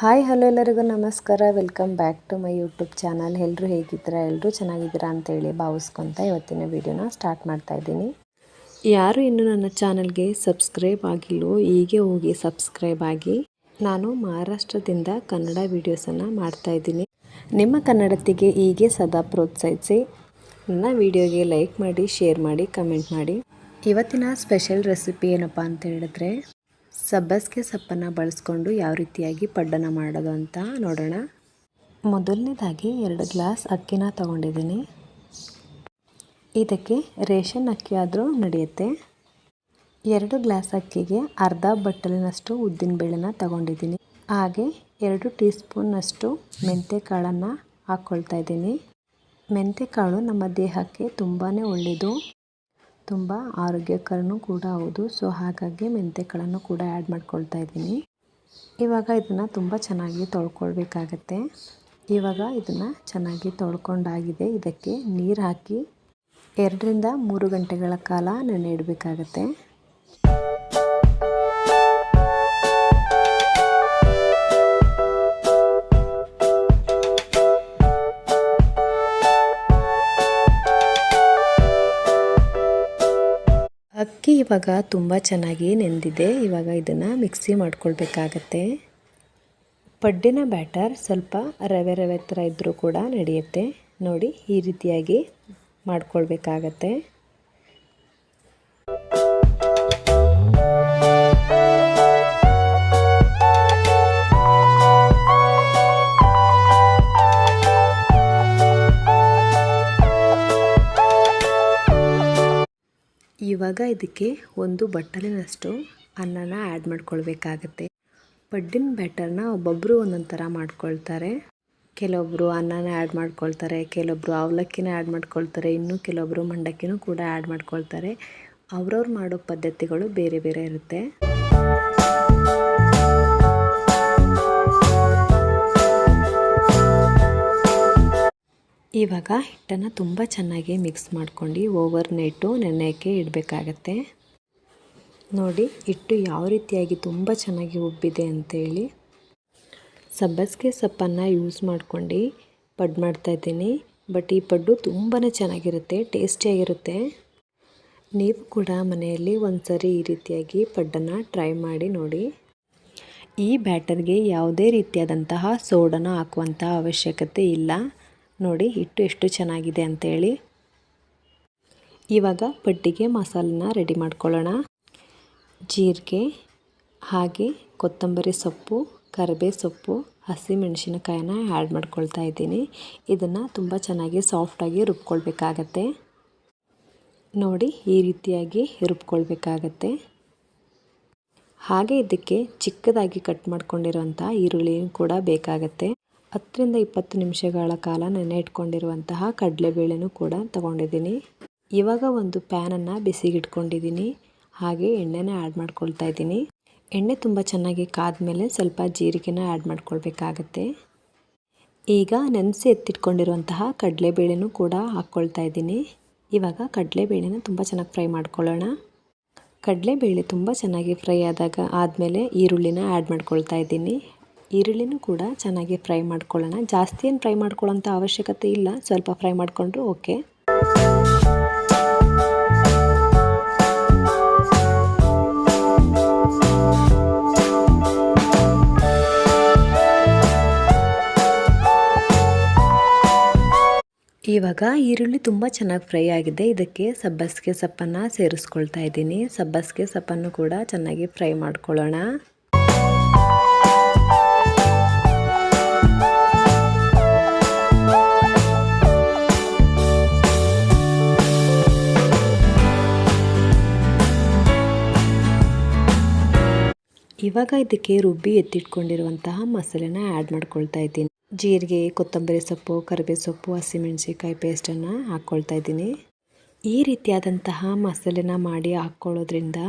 Hi, hello ಎಲ್ಲರಿಗೂ ನಮಸ್ಕಾರ. Welcome back to my YouTube channel. ಎಲ್ಲರೂ ಹೇಗಿದ್ದೀರಾ? ಎಲ್ಲರೂ ಚೆನ್ನಾಗಿದ್ದೀರಾ ಅಂತೇಳಿ ಭಾವಿಸ್ಕೊತ ಇವತ್ತಿನ ವಿಡಿಯೋನ ಸ್ಟಾರ್ಟ್ ಮಾಡ್ತಾ ಇದ್ದೀನಿ. ಯಾರು ಇನ್ನೂ ನನ್ನ ಚಾನಲ್ಗೆ ಸಬ್ಸ್ಕ್ರೈಬ್ ಆಗಿಲ್ಲೋ ಹೀಗೆ ಹೋಗಿ ಸಬ್ಸ್ಕ್ರೈಬ್ ಆಗಿ. ನಾನು ಮಹಾರಾಷ್ಟ್ರದಿಂದ ಕನ್ನಡ ವೀಡಿಯೋಸನ್ನು ಮಾಡ್ತಾಯಿದ್ದೀನಿ ನಿಮ್ಮ ಕನ್ನಡತಿಗೆ ಹೀಗೆ ಸದಾ ಪ್ರೋತ್ಸಾಹಿಸಿ. ನನ್ನ ವಿಡಿಯೋಗೆ ಲೈಕ್ ಮಾಡಿ, ಶೇರ್ ಮಾಡಿ, ಕಮೆಂಟ್ ಮಾಡಿ. ಇವತ್ತಿನ ಸ್ಪೆಷಲ್ ರೆಸಿಪಿ ಏನಪ್ಪ ಅಂತ ಹೇಳಿದ್ರೆ ಸಬ್ಬಸಿಗೆ ಸೊಪ್ಪನ್ನು ಬಳಸ್ಕೊಂಡು ಯಾವ ರೀತಿಯಾಗಿ ಪಡ್ಡನ ಮಾಡೋದು ಅಂತ ನೋಡೋಣ. ಮೊದಲನೇದಾಗಿ ಎರಡು ಗ್ಲಾಸ್ ಅಕ್ಕಿನ ತಗೊಂಡಿದ್ದೀನಿ. ಇದಕ್ಕೆ ರೇಷನ್ ಅಕ್ಕಿ ಆದರೂ ನಡೆಯುತ್ತೆ. ಎರಡು ಗ್ಲಾಸ್ ಅಕ್ಕಿಗೆ ಅರ್ಧ ಬಟ್ಟಲಿನಷ್ಟು ಉದ್ದಿನಬೇಳೆನ ತಗೊಂಡಿದ್ದೀನಿ. ಹಾಗೆ ಎರಡು ಟೀ ಸ್ಪೂನ್ನಷ್ಟು ಮೆಂತ್ಯಕಾಳನ್ನು ಹಾಕ್ಕೊಳ್ತಾ ಇದ್ದೀನಿ. ಮೆಂತ್ಯಕಾಳು ನಮ್ಮ ದೇಹಕ್ಕೆ ತುಂಬಾ ಒಳ್ಳೆಯದು. ತುಂಬ ಆರೋಗ್ಯಕರನೂ ಕೂಡ ಹೌದು. ಸೊ ಹಾಗಾಗಿ ಮೆಂತ್ಯಕಾಳನ್ನು ಕೂಡ ಆ್ಯಡ್ ಮಾಡ್ಕೊಳ್ತಾ ಇದ್ದೀನಿ. ಇವಾಗ ಇದನ್ನು ತುಂಬ ಚೆನ್ನಾಗಿ ತೊಳ್ಕೊಳ್ಬೇಕಾಗತ್ತೆ. ಇವಾಗ ಇದನ್ನು ಚೆನ್ನಾಗಿ ತೊಳ್ಕೊಂಡಾಗಿದೆ. ಇದಕ್ಕೆ ನೀರು ಹಾಕಿ ಎರಡರಿಂದ ಮೂರು ಗಂಟೆಗಳ ಕಾಲ ನೆನೆ ಇಡಬೇಕಾಗತ್ತೆ. ಅಕ್ಕಿ ಇವಾಗ ತುಂಬ ಚೆನ್ನಾಗಿ ನೆಂದಿದೆ. ಇವಾಗ ಇದನ್ನು ಮಿಕ್ಸಿ ಮಾಡ್ಕೊಳ್ಬೇಕಾಗತ್ತೆ. ಪಡ್ಡಿನ ಬ್ಯಾಟರ್ ಸ್ವಲ್ಪ ರವೆ ರವೆ ಥರ ಇದ್ದರೂ ಕೂಡ ನಡೆಯುತ್ತೆ. ನೋಡಿ ಈ ರೀತಿಯಾಗಿ ಮಾಡ್ಕೊಳ್ಬೇಕಾಗತ್ತೆ. ಇವಾಗ ಇದಕ್ಕೆ ಒಂದು ಬಟ್ಟಲಿನಷ್ಟು ಅನ್ನನ ಆ್ಯಡ್ ಮಾಡ್ಕೊಳ್ಬೇಕಾಗತ್ತೆ. ಪಡ್ಡಿನ ಬ್ಯಾಟರ್ನ ಒಬ್ಬೊಬ್ಬರು ಒಂದೊಂದು ಥರ ಮಾಡ್ಕೊಳ್ತಾರೆ. ಕೆಲವೊಬ್ಬರು ಅನ್ನನ ಆ್ಯಡ್ ಮಾಡ್ಕೊಳ್ತಾರೆ ಕೆಲವೊಬ್ಬರು ಅವಲಕ್ಕಿನ ಆ್ಯಡ್ ಮಾಡ್ಕೊಳ್ತಾರೆ, ಇನ್ನು ಕೆಲವೊಬ್ಬರು ಮಂಡಕ್ಕಿನೂ ಕೂಡ ಆ್ಯಡ್ ಮಾಡ್ಕೊಳ್ತಾರೆ. ಅವ್ರವ್ರು ಮಾಡೋ ಪದ್ಧತಿಗಳು ಬೇರೆ ಬೇರೆ ಇರುತ್ತೆ. ಇವಾಗ ಹಿಟ್ಟನ್ನು ತುಂಬ ಚೆನ್ನಾಗಿ ಮಿಕ್ಸ್ ಮಾಡ್ಕೊಂಡು ಓವರ್ ನೈಟು ನೆನೆಯೋಕ್ಕೆ ಇಡಬೇಕಾಗತ್ತೆ. ನೋಡಿ, ಹಿಟ್ಟು ಯಾವ ರೀತಿಯಾಗಿ ತುಂಬ ಚೆನ್ನಾಗಿ ಉಬ್ಬಿದೆ ಅಂತೇಳಿ. ಸಬ್ಬಸಿಗೆ ಸೊಪ್ಪನ್ನು ಯೂಸ್ ಮಾಡ್ಕೊಂಡು ಪಡ್ಡು ಮಾಡ್ತಾಯಿದ್ದೀನಿ ಬಟ್ ಈ ಪಡ್ಡು ತುಂಬಾ ಚೆನ್ನಾಗಿರುತ್ತೆ ಟೇಸ್ಟಿಯಾಗಿರುತ್ತೆ ನೀವು ಕೂಡ ಮನೆಯಲ್ಲಿ ಒಂದು ಸರಿ ಈ ರೀತಿಯಾಗಿ ಪಡ್ಡನ್ನು ಟ್ರೈ ಮಾಡಿ ನೋಡಿ. ಈ ಬ್ಯಾಟರ್ಗೆ ಯಾವುದೇ ರೀತಿಯಾದಂತಹ ಸೋಡನ್ನು ಹಾಕುವಂತಹ ಅವಶ್ಯಕತೆ ಇಲ್ಲ. ನೋಡಿ, ಹಿಟ್ಟು ಎಷ್ಟು ಚೆನ್ನಾಗಿದೆ ಅಂತೇಳಿ. ಇವಾಗ ಬಡ್ಡಿಗೆ ಮಸಾಲನ್ನ ರೆಡಿ ಮಾಡ್ಕೊಳ್ಳೋಣ. ಜೀರಿಗೆ, ಹಾಗೆ ಕೊತ್ತಂಬರಿ ಸೊಪ್ಪು ಕರಿಬೇ ಸೊಪ್ಪು, ಹಸಿಮೆಣಸಿನಕಾಯಿನ ಆ್ಯಡ್ ಮಾಡ್ಕೊಳ್ತಾ ಇದ್ದೀನಿ. ಇದನ್ನು ತುಂಬ ಚೆನ್ನಾಗಿ ಸಾಫ್ಟಾಗಿ ರುಬ್ಕೊಳ್ಬೇಕಾಗತ್ತೆ. ನೋಡಿ, ಈ ರೀತಿಯಾಗಿ ರುಬ್ಕೊಳ್ಬೇಕಾಗತ್ತೆ. ಹಾಗೆ ಇದಕ್ಕೆ ಚಿಕ್ಕದಾಗಿ ಕಟ್ ಮಾಡ್ಕೊಂಡಿರೋಂಥ ಈರುಳ್ಳಿಯೂ ಕೂಡ ಬೇಕಾಗತ್ತೆ. ಹತ್ತರಿಂದ ಇಪ್ಪತ್ತು ನಿಮಿಷಗಳ ಕಾಲ ನೆನೆ ಇಟ್ಕೊಂಡಿರುವಂತಹ ಕಡಲೆಬೇಳೆನೂ ಕೂಡ ತಗೊಂಡಿದ್ದೀನಿ. ಇವಾಗ ಒಂದು ಪ್ಯಾನನ್ನು ಬಿಸಿಗಿಟ್ಕೊಂಡಿದ್ದೀನಿ. ಹಾಗೆ ಎಣ್ಣೆನ ಆ್ಯಡ್ ಮಾಡ್ಕೊಳ್ತಾ ಇದ್ದೀನಿ. ಎಣ್ಣೆ ತುಂಬ ಚೆನ್ನಾಗಿ ಕಾದ್ಮೇಲೆ ಸ್ವಲ್ಪ ಜೀರಿಗೆನ ಆ್ಯಡ್ ಮಾಡ್ಕೊಳ್ಬೇಕಾಗತ್ತೆ. ಈಗ ನೆನೆಸಿ ಎತ್ತಿಟ್ಕೊಂಡಿರುವಂತಹ ಕಡಲೆಬೇಳೆನೂ ಕೂಡ ಹಾಕ್ಕೊಳ್ತಾ ಇದ್ದೀನಿ. ಇವಾಗ ಕಡಲೆಬೇಳೆನ ತುಂಬ ಚೆನ್ನಾಗಿ ಫ್ರೈ ಮಾಡ್ಕೊಳ್ಳೋಣ. ಕಡಲೆಬೇಳೆ ತುಂಬ ಚೆನ್ನಾಗಿ ಫ್ರೈ ಆದಾಗ ಆದಮೇಲೆ ಈರುಳ್ಳಿನ ಆ್ಯಡ್ ಮಾಡ್ಕೊಳ್ತಾ ಇದ್ದೀನಿ. ಈರುಳ್ಳಿನೂ ಕೂಡ ಚೆನ್ನಾಗಿ ಫ್ರೈ ಮಾಡ್ಕೊಳ್ಳೋಣ. ಜಾಸ್ತಿ ಏನು ಫ್ರೈ ಮಾಡ್ಕೊಳ್ಳೋಂಥ ಅವಶ್ಯಕತೆ ಇಲ್ಲ. ಸ್ವಲ್ಪ ಫ್ರೈ ಮಾಡಿಕೊಂಡ್ರೂ ಓಕೆ. ಇವಾಗ ಈರುಳ್ಳಿ ತುಂಬ ಚೆನ್ನಾಗಿ ಫ್ರೈ ಆಗಿದೆ. ಇದಕ್ಕೆ ಸಬ್ಬಸಿಗೆ ಸೊಪ್ಪನ್ನು ಸೇರಿಸ್ಕೊಳ್ತಾ ಇದ್ದೀನಿ. ಸಬ್ಬಸಿಗೆ ಸೊಪ್ಪನ್ನು ಕೂಡ ಚೆನ್ನಾಗಿ ಫ್ರೈ ಮಾಡ್ಕೊಳ್ಳೋಣ. ಇವಾಗ ಇದಕ್ಕೆ ರುಬ್ಬಿ ಎತ್ತಿಟ್ಕೊಂಡಿರುವಂತಹ ಮಸಾಲೆನ ಆ್ಯಡ್ ಮಾಡ್ಕೊಳ್ತಾ ಇದ್ದೀನಿ. ಜೀರಿಗೆ, ಕೊತ್ತಂಬರಿ ಸೊಪ್ಪು ಕರಿಬೇವು ಸೊಪ್ಪು ಹಸಿಮೆಣಸಿಕಾಯಿ ಪೇಸ್ಟನ್ನು ಹಾಕ್ಕೊಳ್ತಾ ಇದ್ದೀನಿ. ಈ ರೀತಿಯಾದಂತಹ ಮಸಾಲೆನ ಮಾಡಿ ಹಾಕ್ಕೊಳ್ಳೋದ್ರಿಂದ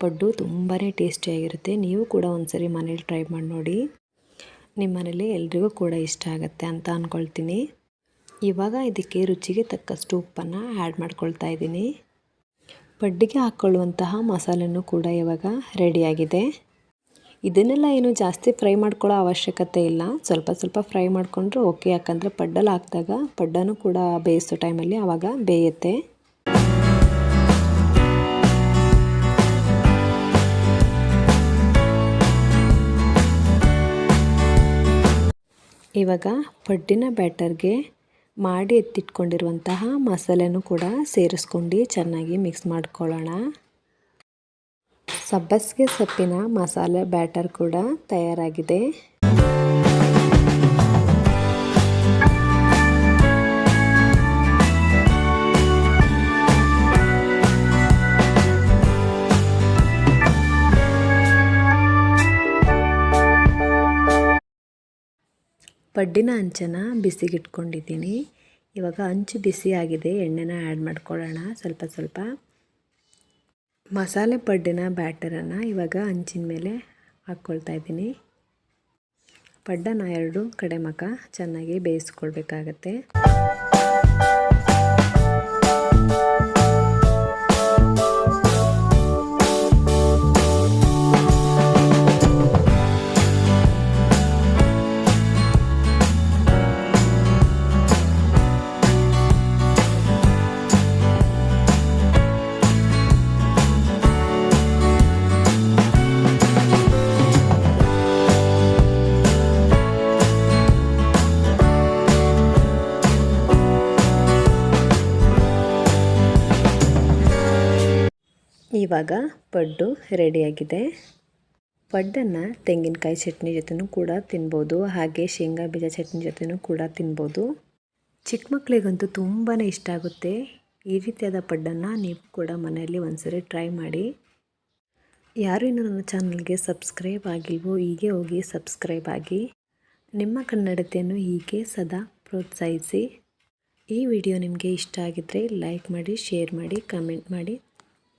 ಪಡ್ಡು ತುಂಬಾ ಟೇಸ್ಟಿಯಾಗಿರುತ್ತೆ ನೀವು ಕೂಡ ಒಂದ್ಸರಿ ಮನೇಲಿ ಟ್ರೈ ಮಾಡಿ ನೋಡಿ. ನಿಮ್ಮ ಮನೇಲಿ ಎಲ್ರಿಗೂ ಕೂಡ ಇಷ್ಟ ಆಗುತ್ತೆ ಅಂತ ಅಂದ್ಕೊಳ್ತೀನಿ ಇವಾಗ ಇದಕ್ಕೆ ರುಚಿಗೆ ತಕ್ಕಷ್ಟು ಉಪ್ಪನ್ನು ಆ್ಯಡ್ ಮಾಡ್ಕೊಳ್ತಾ ಇದ್ದೀನಿ. ಪಡ್ಡಿಗೆ ಹಾಕ್ಕೊಳ್ಳುವಂತಹ ಮಸಾಲೆನೂ ಕೂಡ ಇವಾಗ ರೆಡಿಯಾಗಿದೆ ಇದನ್ನೆಲ್ಲ ಏನು ಜಾಸ್ತಿ ಫ್ರೈ ಮಾಡ್ಕೊಳ್ಳೋ ಅವಶ್ಯಕತೆ ಇಲ್ಲ. ಸ್ವಲ್ಪ ಸ್ವಲ್ಪ ಫ್ರೈ ಮಾಡಿಕೊಂಡ್ರೆ ಓಕೆ. ಯಾಕಂದರೆ ಪಡ್ಡಲ್ಲಿ ಹಾಕಿದಾಗ ಪಡ್ಡನೂ ಕೂಡ ಬೇಯಿಸೋ ಟೈಮಲ್ಲಿ ಆವಾಗ ಬೇಯುತ್ತೆ. ಇವಾಗ ಪಡ್ಡಿನ ಬ್ಯಾಟರ್ಗೆ ಮಾಡಿ ಎತ್ತಿಟ್ಕೊಂಡಿರುವಂತಹ ಮಸಾಲೆನೂ ಕೂಡ ಸೇರಿಸ್ಕೊಂಡು ಚೆನ್ನಾಗಿ ಮಿಕ್ಸ್ ಮಾಡ್ಕೊಳ್ಳೋಣ. ಸಬ್ಬಸಿಗೆ ಸೊಪ್ಪಿನ ಮಸಾಲೆ ಬ್ಯಾಟರ್ ಕೂಡ ತಯಾರಾಗಿದೆ. ಪಡ್ಡಿನ ಅಂಚನ ಬಿಸಿಗಿಟ್ಕೊಂಡಿದ್ದೀನಿ. ಇವಾಗ ಅಂಚು ಬಿಸಿ ಆಗಿದೆ ಎಣ್ಣೆನ ಆ್ಯಡ್ ಮಾಡ್ಕೊಳ್ಳೋಣ. ಸ್ವಲ್ಪ ಸ್ವಲ್ಪ. ಮಸಾಲೆ ಪಡ್ಡಿನ ಬ್ಯಾಟರನ್ನು ಇವಾಗ ಹಂಚಿನ ಮೇಲೆ ಹಾಕ್ಕೊಳ್ತಾ ಇದ್ದೀನಿ. ಪಡ್ಡನ ಎರಡು ಕಡೆ ಮಕ ಚೆನ್ನಾಗಿ ಬೇಯಿಸ್ಕೊಳ್ಬೇಕಾಗತ್ತೆ. ಇವಾಗ ಪಡ್ಡು ರೆಡಿಯಾಗಿದೆ. ಪಡ್ಡನ್ನು ತೆಂಗಿನಕಾಯಿ ಚಟ್ನಿ ಜೊತೆನೂ ಕೂಡ ತಿನ್ಬೋದು. ಹಾಗೆ ಶೇಂಗಾ ಬೀಜ ಚಟ್ನಿ ಜೊತೆನೂ ಕೂಡ ತಿನ್ಬೋದು. ಚಿಕ್ಕ ಮಕ್ಕಳಿಗಂತೂ ತುಂಬಾ ಇಷ್ಟ ಆಗುತ್ತೆ. ಈ ರೀತಿಯಾದ ಪಡ್ಡನ್ನು ನೀವು ಕೂಡ ಮನೆಯಲ್ಲಿ ಒಂದ್ಸರಿ ಟ್ರೈ ಮಾಡಿ. ಯಾರು ಇನ್ನೂ ನನ್ನ ಚಾನಲ್ಗೆ ಸಬ್ಸ್ಕ್ರೈಬ್ ಆಗಿಲ್ವೋ ಹೀಗೆ ಹೋಗಿ ಸಬ್ಸ್ಕ್ರೈಬ್ ಆಗಿ. ನಿಮ್ಮ ಕನ್ನಡತೆಯನ್ನು ಹೀಗೆ ಸದಾ ಪ್ರೋತ್ಸಾಹಿಸಿ. ಈ ವಿಡಿಯೋ ನಿಮಗೆ ಇಷ್ಟ ಆಗಿದ್ದರೆ ಲೈಕ್ ಮಾಡಿ, ಶೇರ್ ಮಾಡಿ, ಕಮೆಂಟ್ ಮಾಡಿ.